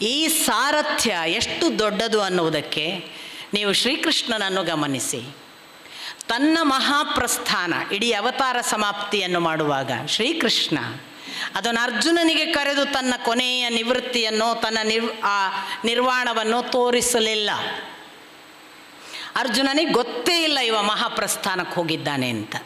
ಈ ಸಾರಥ್ಯ ಎಷ್ಟು ದೊಡ್ಡದು ಅನ್ನುವುದಕ್ಕೆ ನೀವು ಶ್ರೀಕೃಷ್ಣನನ್ನು ಗಮನಿಸಿ. ತನ್ನ ಮಹಾಪ್ರಸ್ಥಾನ, ಇಡೀ ಅವತಾರ ಸಮಾಪ್ತಿಯನ್ನು ಮಾಡುವಾಗ ಶ್ರೀಕೃಷ್ಣ ಅದನ್ನು ಅರ್ಜುನನಿಗೆ ಕರೆದು ತನ್ನ ಕೊನೆಯ ನಿವೃತ್ತಿಯನ್ನು, ತನ್ನ ನಿರ್ ಆ ನಿರ್ವಾಣವನ್ನು ತೋರಿಸಲಿಲ್ಲ. ಅರ್ಜುನನಿಗೆ ಗೊತ್ತೇ ಇಲ್ಲ ಇವ ಮಹಾಪ್ರಸ್ಥಾನಕ್ಕೆ ಹೋಗಿದ್ದಾನೆ ಅಂತ.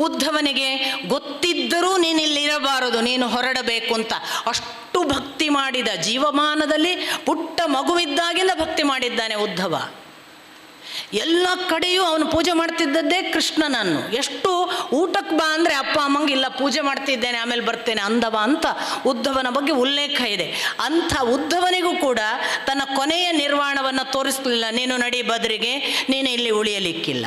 ಉದ್ಧವನಿಗೆ ಗೊತ್ತಿದ್ದರೂ ನೀನು ಇಲ್ಲಿರಬಾರದು ನೀನು ಹೊರಡಬೇಕು ಅಂತ ಅಷ್ಟು ಭಕ್ತಿ ಮಾಡಿದ. ಜೀವಮಾನದಲ್ಲಿ ಪುಟ್ಟ ಮಗುವಿದ್ದಾಗಿಂದ ಭಕ್ತಿ ಮಾಡಿದ್ದಾನೆ ಉದ್ಧವ. ಎಲ್ಲ ಕಡೆಯೂ ಅವನು ಪೂಜೆ ಮಾಡ್ತಿದ್ದದ್ದೇ ಕೃಷ್ಣನನ್ನು. ಎಷ್ಟು ಊಟಕ್ಕೆ ಬಾ ಅಂದರೆ ಅಪ್ಪ ಅಮ್ಮಂಗೆ, ಇಲ್ಲ ಪೂಜೆ ಮಾಡ್ತಿದ್ದೇನೆ, ಆಮೇಲೆ ಬರ್ತೇನೆ ಅಂದವ ಅಂತ ಉದ್ಧವನ ಬಗ್ಗೆ ಉಲ್ಲೇಖ ಇದೆ. ಅಂಥ ಉದ್ಧವನಿಗೂ ಕೂಡ ತನ್ನ ಕೊನೆಯ ನಿರ್ವಾಣವನ್ನು ತೋರಿಸಲಿಲ್ಲ. ನೀನು ನಡಿ ಬದರಿಗೆ, ನೀನು ಇಲ್ಲಿ ಉಳಿಯಲಿಕ್ಕಿಲ್ಲ.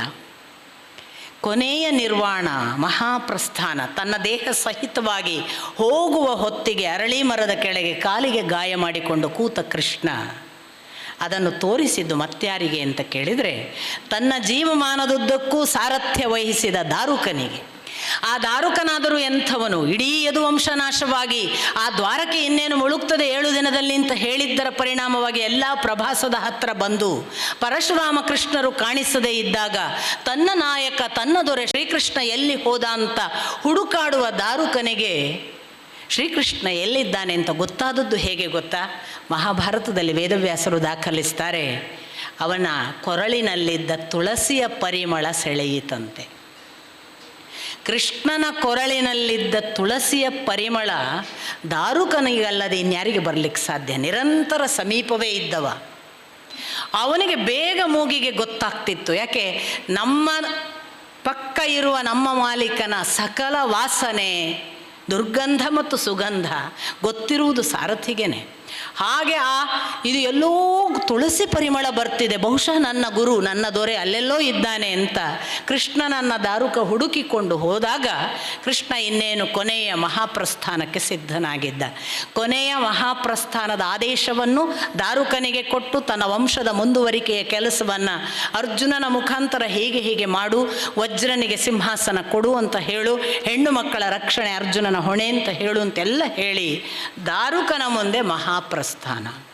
ಕೊನೆಯ ನಿರ್ವಾಣ, ಮಹಾಪ್ರಸ್ಥಾನ, ತನ್ನ ದೇಹ ಸಹಿತವಾಗಿ ಹೋಗುವ ಹೊತ್ತಿಗೆ ಅರಳಿ ಮರದ ಕೆಳಗೆ ಕಾಲಿಗೆ ಗಾಯ ಮಾಡಿಕೊಂಡು ಕೂತ ಕೃಷ್ಣ. ಅದನ್ನು ತೋರಿಸಿದ್ದು ಮತ್ಯಾರಿಗೆ ಅಂತ ಕೇಳಿದರೆ, ತನ್ನ ಜೀವಮಾನದುದ್ದಕ್ಕೂ ಸಾರಥ್ಯ ವಹಿಸಿದ ದಾರುಕನಿಗೆ. ಆ ದಾರುಕನಾದರೂ ಎಂಥವನು? ಇಡೀ ಯದುವಂಶನಾಶವಾಗಿ ಆ ದ್ವಾರಕ್ಕೆ ಇನ್ನೇನು ಮುಳುಗ್ತದೆ ಏಳು ದಿನದಲ್ಲಿ ಅಂತ ಹೇಳಿದ್ದರ ಪರಿಣಾಮವಾಗಿ ಎಲ್ಲ ಪ್ರಭಾಸದ ಹತ್ರ ಬಂದು ಪರಶುರಾಮ ಕೃಷ್ಣರು ಕಾಣಿಸದೇ ಇದ್ದಾಗ ತನ್ನ ನಾಯಕ, ತನ್ನ ದೊರೆ ಶ್ರೀಕೃಷ್ಣ ಎಲ್ಲಿ ಹೋದ ಅಂತ ಹುಡುಕಾಡುವ ದಾರುಕನಿಗೆ ಶ್ರೀಕೃಷ್ಣ ಎಲ್ಲಿದ್ದಾನೆ ಅಂತ ಗೊತ್ತಾದದ್ದು ಹೇಗೆ ಗೊತ್ತಾ? ಮಹಾಭಾರತದಲ್ಲಿ ವೇದವ್ಯಾಸರು ದಾಖಲಿಸ್ತಾರೆ, ಅವನ ಕೊರಳಿನಲ್ಲಿದ್ದ ತುಳಸಿಯ ಪರಿಮಳ ಸೆಳೆಯಿತಂತೆ. ಕೃಷ್ಣನ ಕೊರಳಿನಲ್ಲಿದ್ದ ತುಳಸಿಯ ಪರಿಮಳ ದಾರುಕನಿಗಲ್ಲದೆ ಇನ್ಯಾರಿಗೆ ಬರಲಿಕ್ಕೆ ಸಾಧ್ಯ? ನಿರಂತರ ಸಮೀಪವೇ ಇದ್ದವ. ಅವನಿಗೆ ಬೇಗ ಮೂಗಿಗೆ ಗೊತ್ತಾಗ್ತಿತ್ತು. ಯಾಕೆ? ನಮ್ಮ ಪಕ್ಕ ಇರುವ ನಮ್ಮ ಮಾಲೀಕನ ಸಕಲ ವಾಸನೆ ದುರ್ಗಂಧ ಮತ್ತು ಸುಗಂಧ ಗೊತ್ತಿರುವುದು ಸಾರಥಿಗೇನೆ. ಹಾಗೆ ಆ ಇದು ಎಲ್ಲೋ ತುಳಸಿ ಪರಿಮಳ ಬರ್ತಿದೆ. ಬಹುಶಃ ನನ್ನ ಗುರು ನನ್ನ ದೊರೆ ಅಲ್ಲೆಲ್ಲೋ ಇದ್ದಾನೆ ಅಂತ ಕೃಷ್ಣನನ್ನ ದಾರುಕ ಹುಡುಕಿಕೊಂಡು ಹೋದಾಗ ಕೃಷ್ಣ ಇನ್ನೇನು ಕೊನೆಯ ಮಹಾಪ್ರಸ್ಥಾನಕ್ಕೆ ಸಿದ್ಧನಾಗಿದ್ದ. ಕೊನೆಯ ಮಹಾಪ್ರಸ್ಥಾನದ ಆದೇಶವನ್ನು ದಾರುಕನಿಗೆ ಕೊಟ್ಟು ತನ್ನ ವಂಶದ ಮುಂದುವರಿಕೆಯ ಕೆಲಸವನ್ನು ಅರ್ಜುನನ ಮುಖಾಂತರ ಹೀಗೆ ಹೀಗೆ ಮಾಡು, ವಜ್ರನಿಗೆ ಸಿಂಹಾಸನ ಕೊಡು ಅಂತ ಹೇಳು, ಹೆಣ್ಣು ಮಕ್ಕಳ ರಕ್ಷಣೆ ಅರ್ಜುನನ ಹೊಣೆ ಅಂತ ಹೇಳು ಅಂತೆಲ್ಲ ಹೇಳಿ ದಾರುಕನ ಮುಂದೆ ಮಹಾಪ್ರಸ್ಥಾನ